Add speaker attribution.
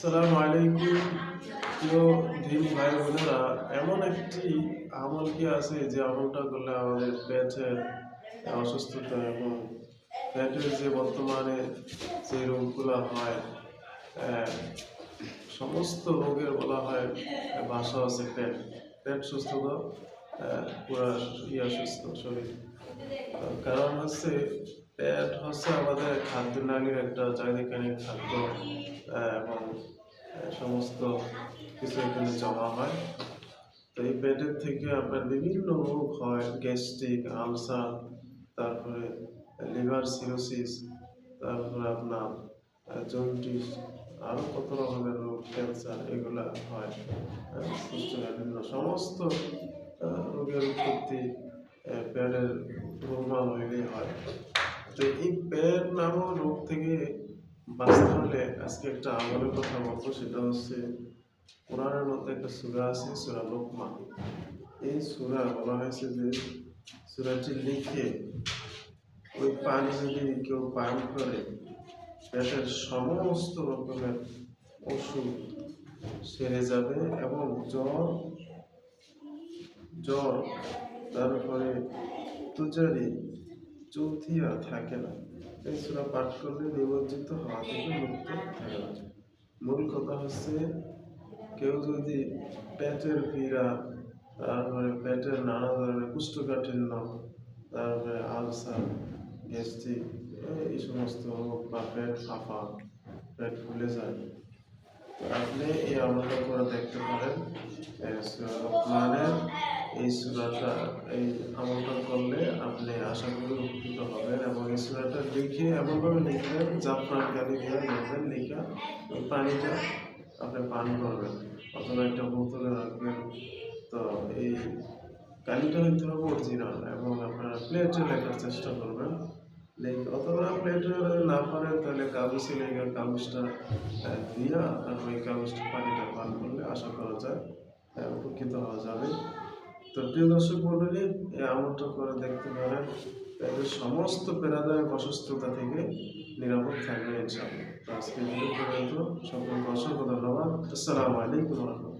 Speaker 1: সালাম আলাইকুম। প্রিয় দিনী ভাই বোনেরা, এমন একটি আমল কি আছে যে আমলটা করলে আমাদের পেটের অসুস্থতা এবং পেটের যে বর্তমানে যে রোগগুলো হয় সমস্ত রোগের বলা হয় ভাষা আছে পেট। পেট সুস্থতা পুরা ইয়া সুস্থ শরীর কারণ হচ্ছে, পেট হচ্ছে আমাদের খাদ্য নালীর একটা চারিদিকানি খাদ্য এবং সমস্ত কিছু এখানে জমা হয়। তো এই পেটের থেকে আপনার বিভিন্ন রোগ হয়, গ্যাস্ট্রিক, আলসার, তারপরে লিভার সিরোসিস, তারপরে আপনার জন্ডিস আরও কত রকমের রোগ, ক্যান্সার, এগুলা হয়। কোষ্ঠকাঠিন্য সমস্ত রোগের উৎপত্তি পেটের গোলমাল হইলেই হয়। তো এই পেট নামক রোগ থেকে বাঁচতে হলে আজকে একটা আমলের কথা বলব, সেটা হচ্ছে কোরআনের মধ্যে একটা সূরা আছে, সূরা লোকমান। এই সূরা বলা হয়েছে যে সূরাটি লিখে ওই পানি যদি কেউ পান করে, পেটের সমস্ত রকমের অসুখ সেরে যাবে এবং জ্বর জ্বর, তারপরে তুজারি চৌথি আর থাকে না। এই সূরা পাঠ করলে নিমজ্জিত হওয়া থেকে মুক্ত থাকে। না মূল কথা হচ্ছে, কেউ যদি পেটের পীড়া, তারপরে পেটের নানা ধরনের কুষ্ঠকাঠিন্য, তারপরে আলসার, গ্যাস্ট্রিক, এই সমস্ত রোগ বা পেট ফাঁপা, পেট ফুলে যায়। আপনি এই আমলটা করে দেখতে পারেন রহমানের এই সুরাটা, এই আমলটা করলে আপনি আশা করি উপকৃত হবেন এবং এই সুরাটা লিখে এমনভাবে লিখবেন, জাফরান কালি দিয়ে লিখবেন, লিখে ওই পানিটা আপনি পান করবেন। অথবা একটা বোতলে রাখবেন। তো এই কালিটা হইতে হবে অরিজিনাল এবং আপনারা প্লেটে লেখার চেষ্টা করবেন। অথবা প্লেটে না পারেন তাহলে কাগজে লেখা কাগজটা দিয়ে তারপর এই কাগজটা পানিটা পান করলে আশা করা যায় উপকৃত হওয়া যাবে। তো দর্শক মন্ডলী এই আমলটা করে দেখতে পারেন, তাদের সমস্ত প্রেরণাদায়ক অসুস্থতা থেকে নিরাপদ থাকবে ইনশাআল্লাহ। তো আজকে ভিডিও পর্যন্ত। সকলকে অসংখ্য ধন্যবাদ। আসসালামু আলাইকুম রহমতুল্লাহ।